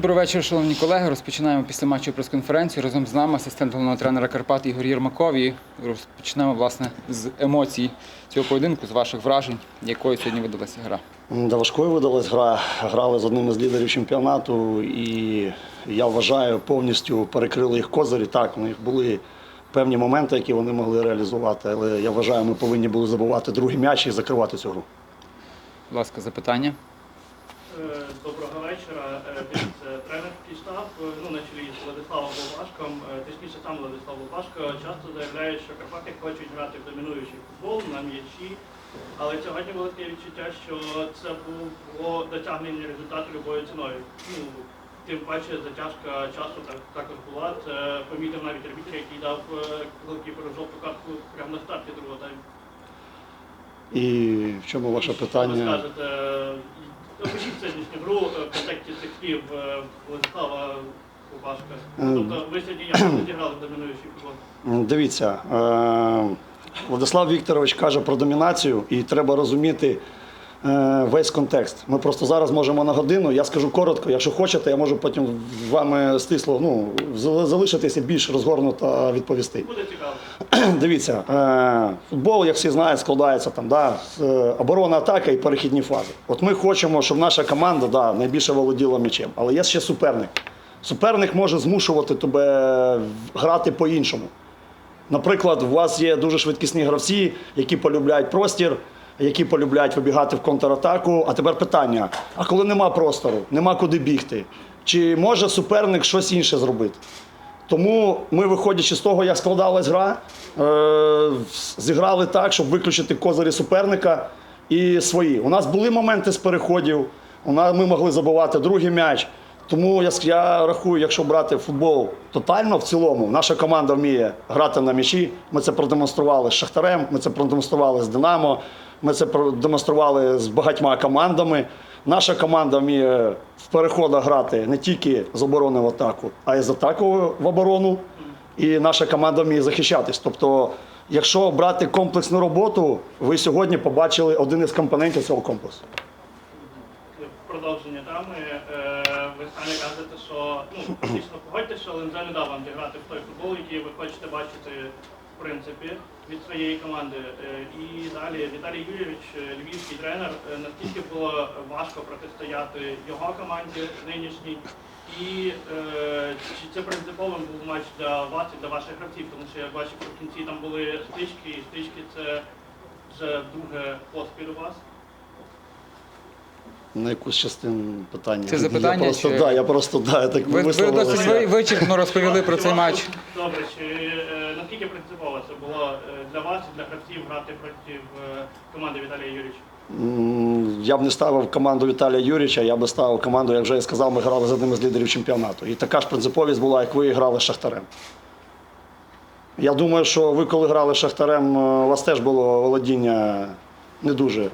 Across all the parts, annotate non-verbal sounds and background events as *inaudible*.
Добрий вечір, шановні колеги. Розпочинаємо після матчу прес-конференцію. Разом з нами асистент головного тренера Карпат Ігор Єрмаков. І розпочнемо власне з емоцій цього поєдинку, з ваших вражень, якою сьогодні видалася гра. Да важкою видалась гра. Грали з одним із лідерів чемпіонату, і я вважаю, повністю перекрили їх козирі. Так, у них були певні моменти, які вони могли реалізувати, але я вважаю, ми повинні були забувати другий м'яч і закривати цю гру. Будь ласка, запитання. Е, Доброго вечора. Е, Дивіться, тренерський штаб, е, ну на чолі з Е, точніше сам Владислав Волошко, часто заявляє, що Карпати хочуть грати в домінуючий футбол на м'ячі. Але сьогодні було таке відчуття, що це було досягнення результату любою ціною. Ну, тим паче затяжка часу так- також була. Це помітив навіть арбітр, який дав е, голкіперу жовту картку прямо на старті другого тайму. І в чому ваше Що ви питання? скажете? Опишіть сьогоднішню гру е, в контексті цих слів е, Владислава Кубашка. Тобто ви сьогодні як зіграли домінуючий футбол? Дивіться, е, Владислав Вікторович каже про домінацію, і треба розуміти е, весь контекст. Ми просто зараз можемо на годину. Я скажу коротко, якщо хочете, я можу потім з вами стисло ну, залишитися більш розгорнуто відповісти. Буде цікаво. Дивіться, е, футбол, як всі знають, складається там, да, з оборона, атака і перехідні фази. От ми хочемо, щоб наша команда да, найбільше володіла м'ячем. Але є ще суперник. Суперник може змушувати тебе грати по-іншому. Наприклад, у вас є дуже швидкісні гравці, які полюбляють простір, які полюбляють вибігати в контратаку. А тепер питання: а коли нема простору, нема куди бігти, чи може суперник щось інше зробити? Тому ми, виходячи з того, як складалась гра, е, зіграли так, щоб виключити козирі суперника і свої. У нас були моменти з переходів, ми могли забивати другий м'яч. Тому я, я рахую, якщо брати футбол тотально в цілому, наша команда вміє грати на м'ячі. Ми це продемонстрували з Шахтарем, ми це продемонстрували з Динамо, ми це продемонстрували з багатьма командами. Наша команда вміє в переходах грати не тільки з оборони в атаку, а й з атаку в оборону. І наша команда вміє захищатись. Тобто, якщо брати комплексну роботу, ви сьогодні побачили один із компонентів цього комплексу. Продовження теми. Ви кажете, що ну, дійсно погодьте, що Лензе не дав вам зіграти в той футбол, який ви хочете бачити в принципі від своєї команди. Е, І далі Віталій Юрійович, е, львівський тренер, е, наскільки було важко протистояти його команді нинішній. І е, чи це принциповим був матч для вас і для ваших гравців, тому що я бачив, в кінці там були стички, і стички це вже друге поспіль у вас. На якусь частину питання. Це запитання Я просто, чи- да, я просто да, я так Ви, ви досить ви- вичерпно розповіли про цей матч. Добре, чи е, наскільки принципово це було е, для вас і для гравців грати проти е, команди Віталія Юрійовича? М, Я б не ставив команду Віталія Юрійовича, я би ставив команду, як вже я сказав, ми грали з одним із лідерів чемпіонату. І така ж принциповість була, як ви грали з Шахтарем. Я думаю, що ви, коли грали з Шахтарем, е, у вас теж було володіння не дуже.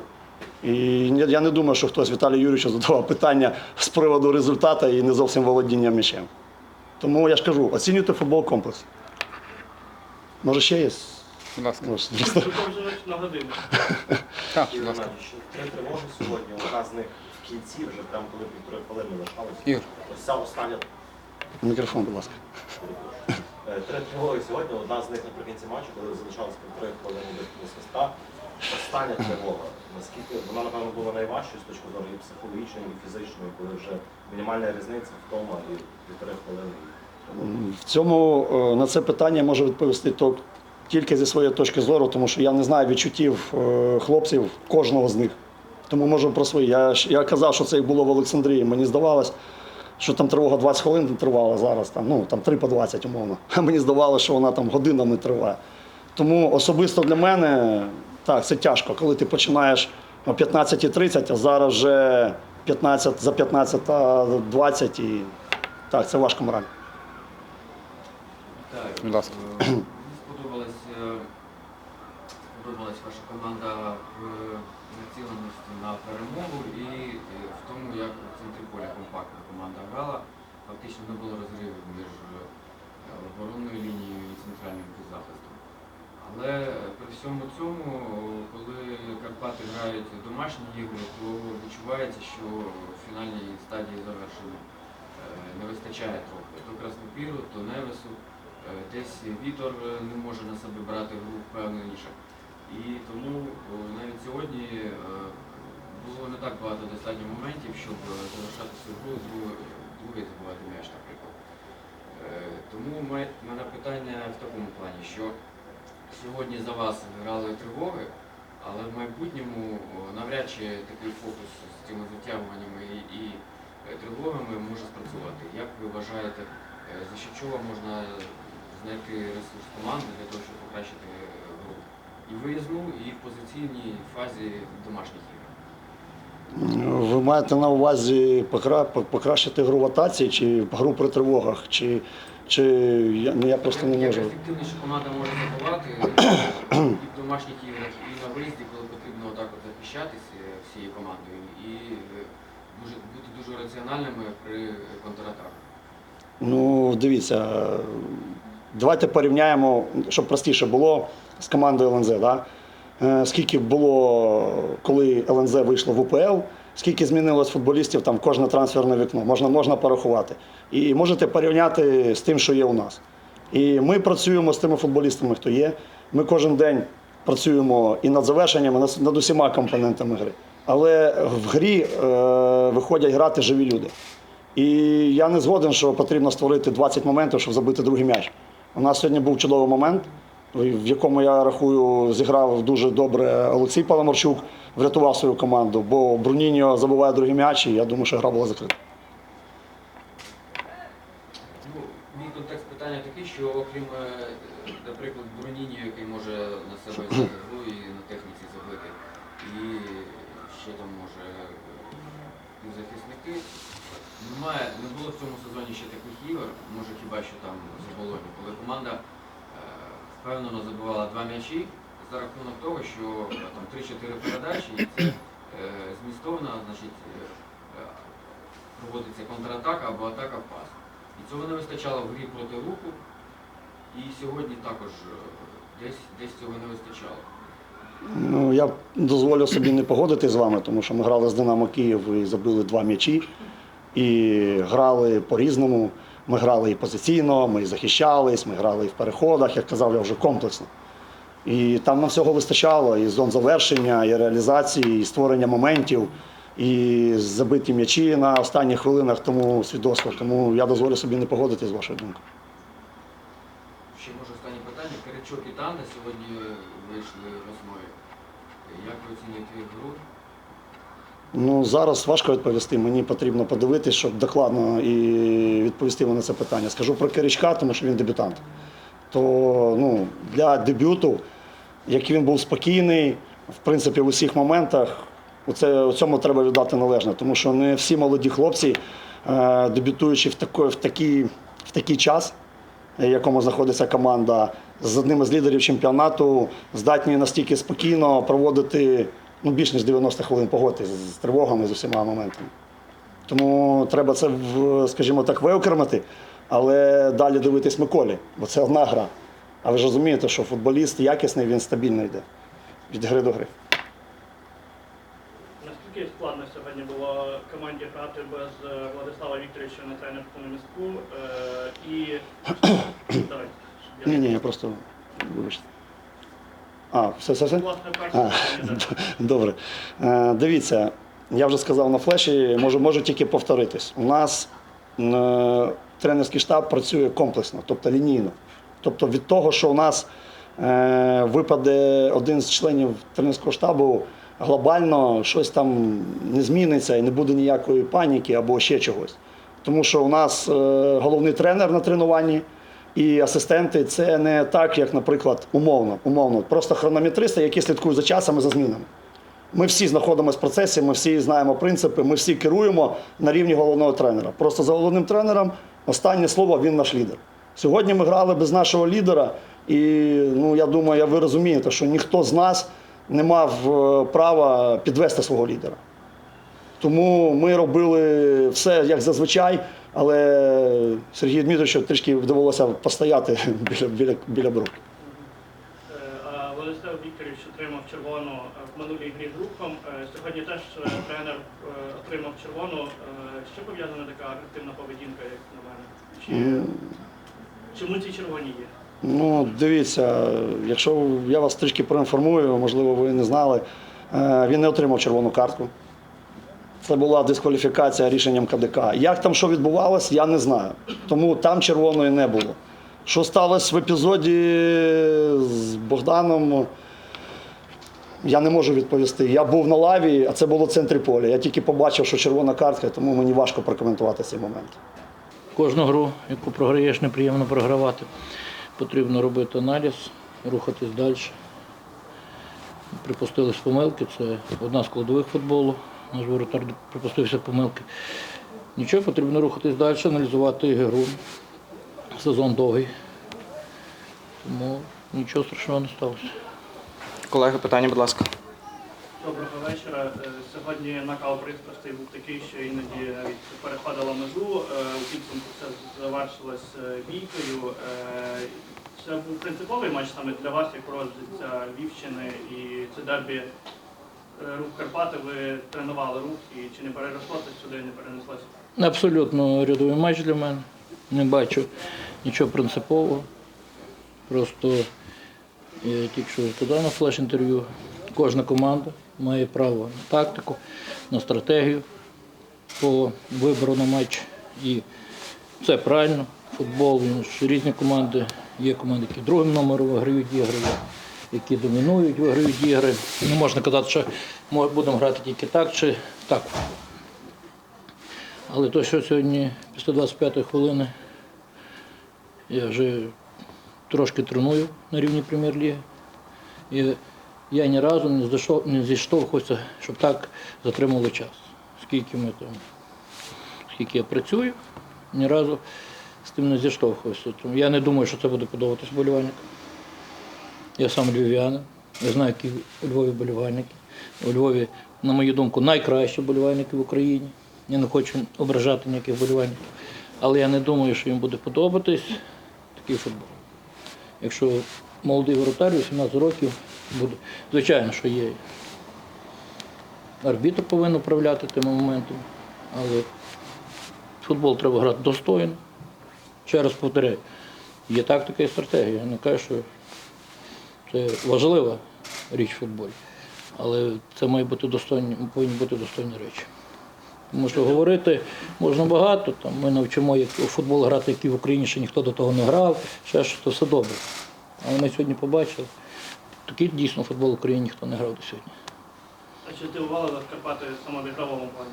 І я не думаю, що хтось Віталію Юрійовичу задавав питання з приводу результату і не зовсім володіння м'ячем. Тому я ж кажу, оцінюйте футбол комплекс. Може, ще є? Будь ласка. Може, Продовжувач. Так, будь ласка. Три тривоги сьогодні, одна з них в кінці, вже прямо коли півтори хвилини лишалося. Ось ця остання Мікрофон, будь ласка. е, три тривоги сьогодні, одна з них наприкінці матчу, коли залишалось півтори хвилини до до свиста. Остання тривога. Наскільки вона, напевно, була найважчою з точки зору і психологічної, і фізичної, коли вже мінімальна різниця вдома і півтори хвилини. В цьому е, на це питання можу відповісти тільки зі своєї точки зору, тому що я не знаю відчуттів е, хлопців кожного з них. Тому можу про свої. Я, я казав, що це було в Олександрії. Мені здавалось, що там тривога 20 хвилин тривала зараз, там, ну, там 3 по 20 умовно. *laughs* А мені здавалося, що вона там годинами триває. Тому особисто для мене так, це тяжко, коли ти починаєш о 15.30, а зараз вже 15, за 15.20 і так, це важко морально. Будь ласка. Мені сподобалась, е, сподобалась ваша команда. в націленості на перемогу і е, в тому, як в центрі поля компактно команда грала. Фактично не було розривів між е, оборонною лінією і центральним півзахистом. Але при всьому цьому, коли Карпати грають домашні ігри, то відчувається, що в фінальній стадії завершення е, не вистачає трохи. То Краснопіру, то Невесу. Е, Десь Вітор е, не може на себе брати гру впевненіше. І тому навіть сьогодні е, було не так багато достатньо моментів, щоб е, завершати цю гру другої забувати м'яч, наприклад. Е, Тому в мене питання в такому плані, що сьогодні за вас грали тривоги, але в майбутньому навряд чи такий фокус з цими затягуваннями і, і е, тривогами може спрацювати. Як ви вважаєте, е, за що чого можна знайти ресурс команди для того, щоб покращити е, гру? І виїзну, і в позиційній фазі домашніх ігор. Ви маєте на увазі покращити гру в атаці чи гру при тривогах? Чи, чи я, ну, я просто не можу. ефективніше команда може забивати і в домашніх іграх, і на виїзді, коли потрібно отак от захищатися всією командою, і е, дуже, бути дуже раціональними при контратаках. Ну, дивіться, давайте порівняємо, щоб простіше було з командою ЛНЗ. Да? Е, Скільки було, коли ЛНЗ вийшло в УПЛ, скільки змінилось футболістів там кожне трансферне вікно, можна, можна порахувати. І можете порівняти з тим, що є у нас. І ми працюємо з тими футболістами, хто є. Ми кожен день працюємо і над завершеннями, над, над усіма компонентами гри. Але в грі е, виходять грати живі люди. І я не згоден, що потрібно створити 20 моментів, щоб забити другий м'яч. У нас сьогодні був чудовий момент, в якому я рахую, зіграв дуже добре Олексій Паламарчук, врятував свою команду, бо Бруніньо забиває другий м'яч, і я думаю, що гра була закрита. Ну, мій контекст питання такий, що окрім, е, наприклад, Бруніні, який може на себе *clears throat* гру і на техніці забити, і ще там може е, захисники, немає, не було в цьому сезоні ще таких ігор, може хіба що там з Болоні, коли команда впевнено забивала два м'ячі за рахунок того, що е, там 3-4 передачі, і це е, змістовно, значить, е, е, проводиться контратака або атака в пас. І цього не вистачало в грі проти руху. І сьогодні також е, десь, десь цього не вистачало. Ну, я дозволю собі не погодити з вами, тому що ми грали з Динамо Київ і забили два м'ячі. І грали по-різному. Ми грали і позиційно, ми і захищались, ми грали і в переходах, як казав я вже комплексно. І там нам всього вистачало і зон завершення, і реалізації, і створення моментів, і забиті м'ячі на останніх хвилинах тому свідоцтво. Тому я дозволю собі не погодити з вашою думкою. Ще може останнє питання. Киричок і Танда сьогодні вийшли основі. Як ви оцінюєте гру? Ну, зараз важко відповісти. Мені потрібно подивитись, щоб докладно і відповісти на це питання. Скажу про Киричка, тому що він дебютант. То ну, для дебюту, як він був спокійний, в принципі, в усіх моментах, оце, у цьому треба віддати належне, тому що не всі молоді хлопці, е, дебютуючи в, тако, в, такий, в такий час, в якому знаходиться команда, з одним із лідерів чемпіонату, здатні настільки спокійно проводити ну, більш ніж 90 хвилин погоди з, тривогами, з усіма моментами. Тому треба це, в- скажімо так, виокремити, але далі дивитись Миколі, бо це одна гра. А ви ж розумієте, що футболіст якісний, він стабільно йде від гри до гри. Наскільки складно сьогодні було команді грати без е, Владислава Вікторовича на тренерському містку? Е, і *clears throat* давайте. Ні, ні, я просто вибачте. А, все, все, все? А, Добре. Е, Дивіться, я вже сказав на флеші, можу, можу тільки повторитись. У нас е, тренерський штаб працює комплексно, тобто лінійно. Тобто від того, що у нас е, випаде один з членів тренерського штабу, глобально щось там не зміниться і не буде ніякої паніки або ще чогось. Тому що у нас головний тренер на тренуванні і асистенти це не так, як, наприклад, умовно, умовно, просто хронометристи, які слідкують за часом і за змінами. Ми всі знаходимося в процесі, ми всі знаємо принципи, ми всі керуємо на рівні головного тренера. Просто за головним тренером останнє слово він наш лідер. Сьогодні ми грали без нашого лідера, і ну, я думаю, ви розумієте, що ніхто з нас не мав е, права підвести свого лідера. Тому ми робили все як зазвичай, але Сергію Дмитровичу трішки вдавалося постояти *laughs* біля, біля, біля бруки. Е, Владислав Вікторович отримав червону е, в минулій грі з рухом. Е, Сьогодні теж тренер отримав червону. Що пов'язана така агресивна поведінка, як на мене? Чи, чому ці червоні є? Ну, дивіться, якщо я вас трішки проінформую, можливо, ви не знали, він не отримав червону картку. Це була дискваліфікація рішенням КДК. Як там що відбувалось, я не знаю. Тому там червоної не було. Що сталося в епізоді з Богданом, я не можу відповісти. Я був на лаві, а це було в центрі поля. Я тільки побачив, що червона картка, тому мені важко прокоментувати цей момент. Кожну гру, яку програєш, неприємно програвати. Потрібно робити аналіз, рухатись далі. Припустились помилки, це одна з складових футболу. Наш воротар припустився помилки. Нічого, потрібно рухатись далі, аналізувати гру. Сезон довгий. Тому нічого страшного не сталося. Колеги, питання, будь ласка. Доброго вечора. Е, Сьогодні накал пристрастей був такий, що іноді навіть переходила межу. Е, У підсумку це завершилось е, бійкою. Це був принциповий матч саме для вас, як розвідця Львівщини, і це дербі рух Карпати. Ви тренували рух і чи не переросло це сюди, не перенеслося? Абсолютно рядовий матч для мене. Не бачу нічого принципового. Просто я тільки що сказав на флеш-інтерв'ю. Кожна команда має право на тактику, на стратегію по вибору на матч. І це правильно. Футбол, він різні команди. Є команди, які другим номером виграють ігри, є, які домінують, виграють ігри. Не можна казати, що ми будемо грати тільки так чи так. Але то, що сьогодні після 25-ї хвилини я вже трошки треную на рівні прем'єр-ліги. І я ні разу не зайшов, не зіштовхувався, щоб так затримало час. Скільки ми там, скільки я працюю, ні разу з тим не зіштовхувався. Тому я не думаю, що це буде подобатись вболівальникам. Я сам львів'янин, я знаю, які у Львові вболівальники. У Львові, на мою думку, найкращі вболівальники в Україні. Я не хочу ображати ніяких вболівальників. Але я не думаю, що їм буде подобатись такий футбол. Якщо молодий воротар, 18 років, буде. Звичайно, що є. Арбітр повинен управляти тими моментами, але футбол треба грати достойно. Ще раз повторяю, є тактика і стратегія. Я не кажу, що це важлива річ в футболі. Але це має бути достойні, повинні бути достойні речі. Тому що говорити можна багато, там, ми навчимо як у футбол грати, який в Україні ще ніхто до того не грав, ще що то все добре. Але ми сьогодні побачили, такий дійсно футбол в Україні ніхто не грав до сьогодні. А чи здивували вас Карпати саме в ігровому плані?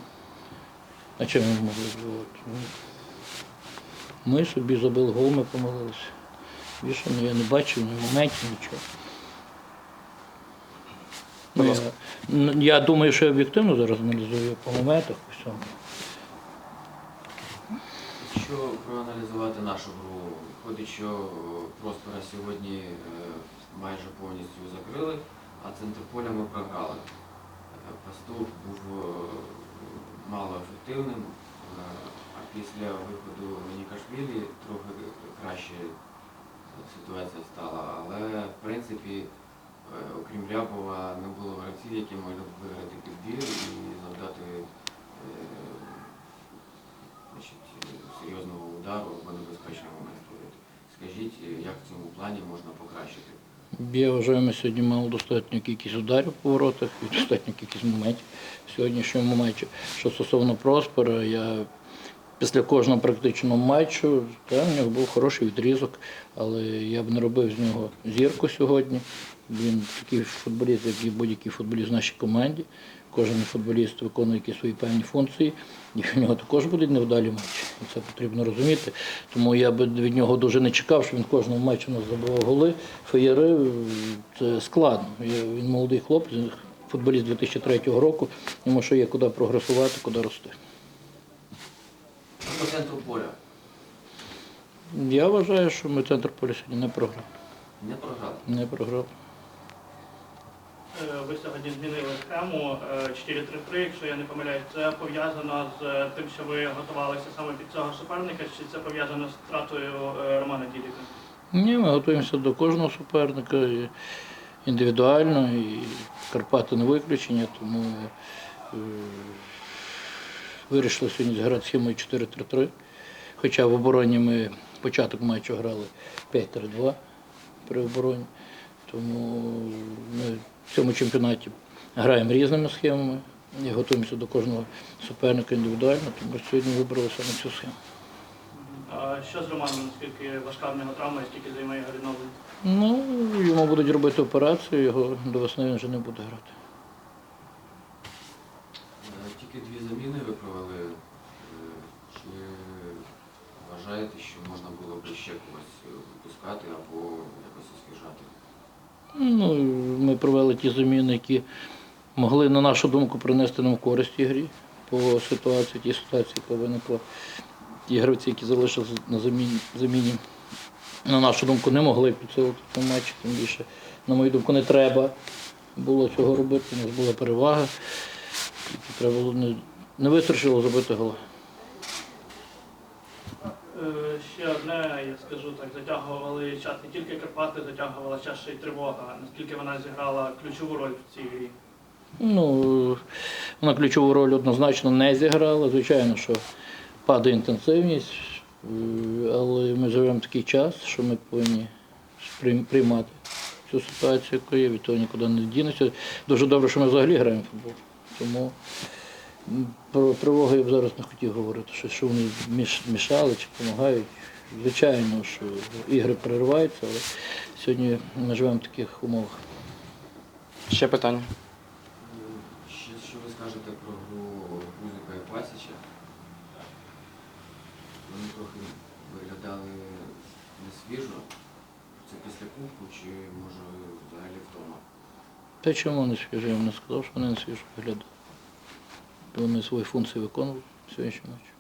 А чим ми могли здивувати? Ну, Ми собі забили гол, ми помилилися. Більше ну, я не бачив ні моментів, нічого. Я, ну, я думаю, що я об'єктивно зараз аналізую по моментах, по всьому. Якщо проаналізувати нашу гру, виходить, що е, Проспера сьогодні е, майже повністю закрили, а центр поля ми програли. Е, Пастух був мало ефективним, а після виходу Нікашвілі трохи краще ситуація стала. Але в принципі, окрім Рябова, не було гравців, які могли б виграти підбір і завдати е, значить, е, серйозного удару або небезпечного створити. Скажіть, е, як в цьому плані можна покращити? Я вважаю, ми сьогодні мали достатню кількість ударів по воротах і достатню кількість моментів в сьогоднішньому матчі. Що стосовно Проспера, я після кожного практичного матчу, та, в нього був хороший відрізок, але я б не робив з нього зірку сьогодні. Він такий футболіст, як і будь-який футболіст в нашій команді. Кожен футболіст виконує якісь свої певні функції, і в нього також будуть невдалі матчі. І це потрібно розуміти. Тому я би від нього дуже не чекав, що він кожного матчу у нас забивав голи. Феєри це складно. Він молодий хлопець, футболіст 2003 року, йому що є куди прогресувати, куди рости. По центру поля Я вважаю, що ми центр поля сьогодні не програли. не програли. Не програли. Е, Ви сьогодні змінили схему е, 4-3-3, якщо я не помиляюсь. Це пов'язано з е, тим, що ви готувалися саме під цього суперника, чи це пов'язано з втратою е, Романа Дідіка? Ні, ми готуємося до кожного суперника індивідуально, і Карпати не виключення, тому е, вирішили сьогодні зіграти схемою 4-3-3. Хоча в обороні ми початок матчу грали 5-3-2 при обороні. Тому ми в цьому чемпіонаті граємо різними схемами і готуємося до кожного суперника індивідуально, тому сьогодні вибрали саме цю схему. А Що з Романом, наскільки важка в нього травма і скільки займає його відновлення? Ну, йому будуть робити операцію, його до весни він вже не буде грати. Е, Тільки дві заміни ви провели. Е, Чи вважаєте, що можна було б ще когось е, випускати або якось освіжати? Ну, ми провели ті заміни, які могли, на нашу думку, принести нам користь ігрі по ситуації, тій ситуації, яка виникла. Ті гравці, які залишилися на заміні, заміні, на нашу думку, не могли підсилити цьому матчі, тим більше, на мою думку, не треба було цього робити. У нас була перевага. Треба було не, не вистачило забити гола. Е, Ще одне, я скажу так, затягували час не тільки Карпати, затягувала час ще й тривога. Наскільки вона зіграла ключову роль в цій грі? Ну, вона ключову роль однозначно не зіграла. Звичайно, що падає інтенсивність, але ми живемо в такий час, що ми повинні приймати цю ситуацію, яка є, від того нікуди не дінеться. Дуже добре, що ми взагалі граємо в футбол. Тому про тривогу я б зараз не хотів говорити, що, що вони мішали чи допомагають. Звичайно, що ігри перериваються, але сьогодні ми живемо в таких умовах. Ще питання. Що, що ви скажете про гру Гузика і Пасіча? Вони трохи виглядали несвіжо. Це після кубку чи може взагалі вдома? Та чому не свіжі? Я вам не сказав, що вони не свіжо виглядають. Вони свої функції виконували сьогоднішню матчі.